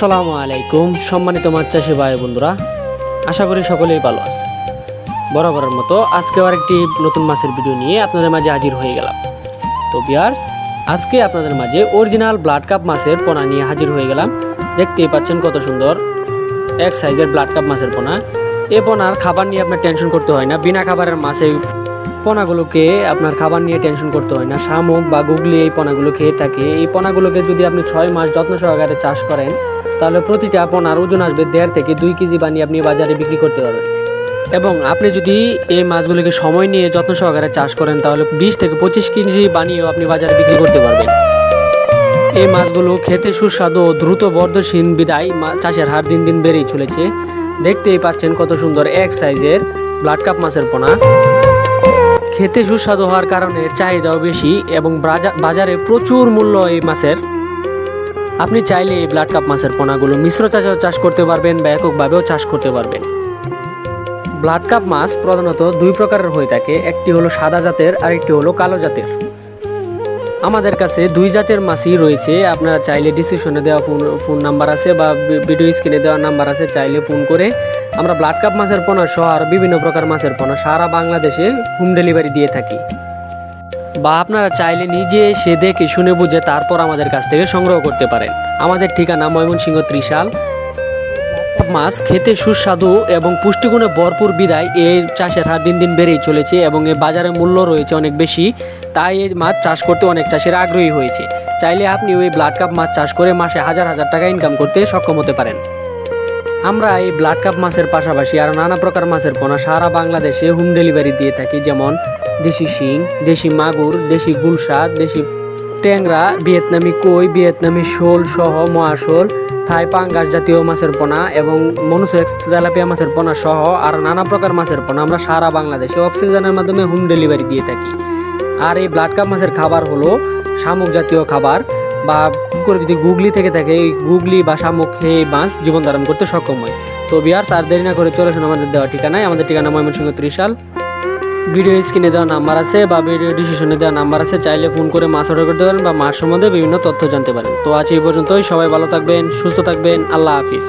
আসসালামু আলাইকুম, সম্মানিত মাছ চাষি ভাই বন্ধুরা। আশা করি সকলেই ভালো আছে বরাবরের মতো আজকে আর একটি নতুন মাছের ভিডিও নিয়ে আপনাদের মাঝে হাজির হয়ে গেলাম। তো বিয়ার্স আজকে আপনাদের মাঝে অরিজিনাল ব্লাড কাপ মাছের পোনা নিয়ে হাজির হয়ে গেলাম। দেখতেই পাচ্ছেন কত সুন্দর, এক সাইজের ব্লাড কাপ মাছের পোনা। এ পোনার খাবার নিয়ে আপনার টেনশন করতে হয় না, বিনা খাবারের মাছে পোনাগুলোকে আপনার খাবার নিয়ে টেনশন করতে হয় না। শামুক বা গুগলি এই পোনাগুলো খেয়ে থাকে। এই পোনাগুলোকে যদি আপনি ছয় মাস যত্ন সহকারে চাষ করেন, তাহলে প্রতিটা পোনার ওজন আসবে দেড় থেকে দুই কেজি বানিয়ে আপনি বাজারে বিক্রি করতে পারবেন। এবং আপনি যদি এই মাছগুলোকে সময় নিয়ে যত্ন সহকারে চাষ করেন, তাহলে বিশ থেকে পঁচিশ কেজি বানিয়েও আপনি বাজারে বিক্রি করতে পারবেন। এই মাছগুলো খেতে সুস্বাদু ও দ্রুত বর্ধনশীল বিদায় চাষের হার দিন দিন বেড়েই চলেছে। দেখতেই পাচ্ছেন কত সুন্দর এক সাইজের ব্লাড কাপ মাছের পোনা। খেতে সুস্বাদু হওয়ার কারণে চাহিদাও বেশি এবং বাজারে প্রচুর মূল্য এই মাছের। আপনি চাইলে এই ব্লাড কাপ মাছের পোনাগুলো মিশ্র চাষেও চাষ করতে পারবেন বা এককভাবেও চাষ করতে পারবেন। ব্লাড কাপ মাছ প্রধানত দুই প্রকারের হয়ে থাকে, একটি হলো সাদা জাতের আর একটি হলো কালো জাতের। আমাদের কাছে দুই জাতের মাছই রয়েছে। আপনারা চাইলে ডিসক্রিপশনে দেওয়া ফোন ফোন নাম্বার আছে বা ভিডিও স্ক্রিনে দেওয়া নাম্বার আছে, চাইলে ফোন করে। আমরা ব্লাড কাপ মাছের পোনা সহ আর বিভিন্ন প্রকার মাছের পোনা সারা বাংলাদেশে হোম ডেলিভারি দিয়ে থাকি। বা আপনারা চাইলে নিজে এসে দেখে শুনে বুঝে তারপর আমাদের কাছ থেকে সংগ্রহ করতে পারেন। আমাদের ঠিকানা ময়মনসিংহ ত্রিশাল মাছ খেতে সুস্বাদু এবং পুষ্টিগুণে ভরপুর বিদায়। এই চাষের হার দিন দিন বেড়েই চলেছে এবং এর বাজারে মূল্য রয়েছে অনেক বেশি। তাই এই মাছ চাষ করতে অনেক চাষিরা আগ্রহী হয়েছে। চাইলে আপনি ওই ব্লাড কাপ মাছ চাষ করে মাসে হাজার হাজার টাকা ইনকাম করতে সক্ষম হতে পারেন। আমরা এই ব্লাড কাপ মাছের পাশাপাশি আরও নানা প্রকার মাছের পোনা সারা বাংলাদেশে হোম ডেলিভারি দিয়ে থাকি। যেমন দেশি শিং, দেশি মাগুর, দেশি গুলশা দেশি ট্যাংরা, ভিয়েতনামি কই, ভিয়েতনামি শোল সহ মহাশোল থাই পাঙ্গাস জাতীয় মাছের পোনা এবং মনুসেক্স তেলাপিয়া মাছের পোনা সহ আর নানা প্রকার মাছের পোনা আমরা সারা বাংলাদেশে অক্সিজেনের মাধ্যমে হোম ডেলিভারি দিয়ে থাকি। আর এই ব্লাড কাপ মাছের খাবার হলো শামুক জাতীয় খাবার বা পুকুরে যদি গুগলি থেকে থাকে, এই গুগলি বা শামুক খেয়ে মাছ জীবন ধারণ করতে সক্ষম হয়। তো বিয়ার্স আর দেরি না করে চলে আসুন আমাদের দেওয়া ঠিকানায়। আমাদের ঠিকানা ময়মনসিংহ ত্রিশাল। ভিডিও স্ক্রিনে দেওয়া নাম্বার আছে বা ভিডিও ডিসিশনে দেওয়া নাম্বার আছে, চাইলে ফোন করে মাছ অর্ডার করতে পারেন বা মাছ সম্বন্ধে বিভিন্ন তথ্য জানতে পারেন। তো আজ এই পর্যন্তই, সবাই ভালো থাকবেন, সুস্থ থাকবেন, আল্লাহ হাফিজ।